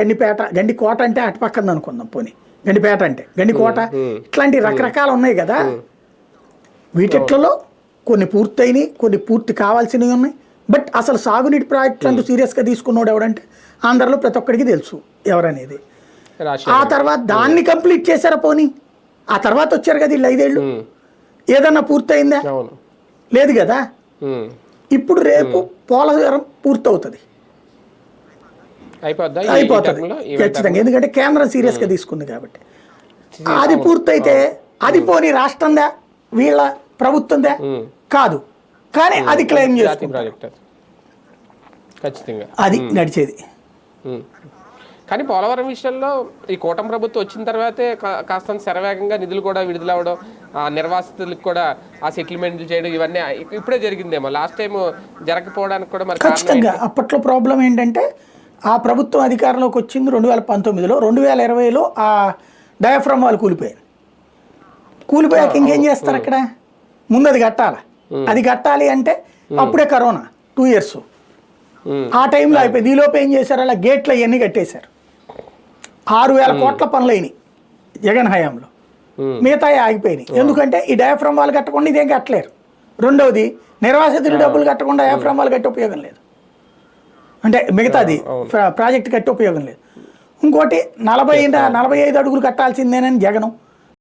గండిపేట గండికోట అంటే అటు పక్కన అనుకుందాం పోనీ. గండిపేట అంటే గండికోట ఇట్లాంటి రకరకాలు ఉన్నాయి కదా. వీటిట్లలో కొన్ని పూర్తయినాయి కొన్ని పూర్తి కావాల్సినవి ఉన్నాయి. బట్ అసలు సాగునీటి ప్రాజెక్టులు అంటూ సీరియస్గా తీసుకున్నాడు ఎవడంటే ఆంధ్రలో ప్రతి ఒక్కడికి తెలుసు ఎవరనేది. ఆ తర్వాత దాన్ని కంప్లీట్ చేశారా పోనీ? ఆ తర్వాత వచ్చారు కదా వీళ్ళు ఐదేళ్ళు. ఏదన్నా పూర్తయిందా? లేదు కదా. ఇప్పుడు రేపు పోలవరం పూర్తవుతుంది. అయిపోతుంది. ఖచ్చితంగా. ఎందుకంటే కేంద్రం సీరియస్గా తీసుకుంది కాబట్టి. అది పూర్తయితే అది పోనీ రాష్ట్రందా వీళ్ళ ప్రభుత్వందా. కాదు. కానీ అది క్లెయిమ్ చేసుకుంటారు. ఖచ్చితంగా. అది నడిచేది. కానీ పోలవరం విషయంలో ఈ కూటమి ప్రభుత్వం వచ్చిన తర్వాతే కాస్త శరవేగంగా నిధులు కూడా విడుదలవ్వడం ఆ నిర్వాసితులకు కూడా ఆ సెటిల్మెంట్లు చేయడం ఇవన్నీ ఇప్పుడే జరిగిందేమో. లాస్ట్ టైం జరగకపోవడానికి కూడా మరి ఖచ్చితంగా. అప్పట్లో ప్రాబ్లం ఏంటంటే ఆ ప్రభుత్వం అధికారంలోకి వచ్చింది రెండు వేల పంతొమ్మిదిలో. రెండు వేల ఇరవైలో ఆ డయాఫ్రమ్ వాళ్ళు కూలిపోయారు. కూలిపోయాక ఇంకేం చేస్తారు అక్కడ? ముందు అది కట్టాలి అది కట్టాలి అంటే అప్పుడే కరోనా టూ ఇయర్స్. ఆ టైంలో అయిపోయింది. ఈలోపు ఏం చేశారు? అలా గేట్లు అవన్నీ కట్టేశారు. ఆరు వేల కోట్ల పనులు అయినాయి జగన్ హయాంలో. మిగతా ఆగిపోయినాయి. ఎందుకంటే ఈ డయాఫ్రమ్ వాళ్ళు కట్టకుండా ఇదేం కట్టలేరు. రెండవది నిర్వాసితులు డబ్బులు కట్టకుండా డయాఫ్రమ్ వాళ్ళు కట్టే ఉపయోగం లేదు. అంటే మిగతాది ప్రా- ప్రాజెక్ట్ కట్టే ఉపయోగం లేదు. ఇంకోటి నలభై నలభై ఐదు అడుగులు కట్టాల్సిందేనని జగనం.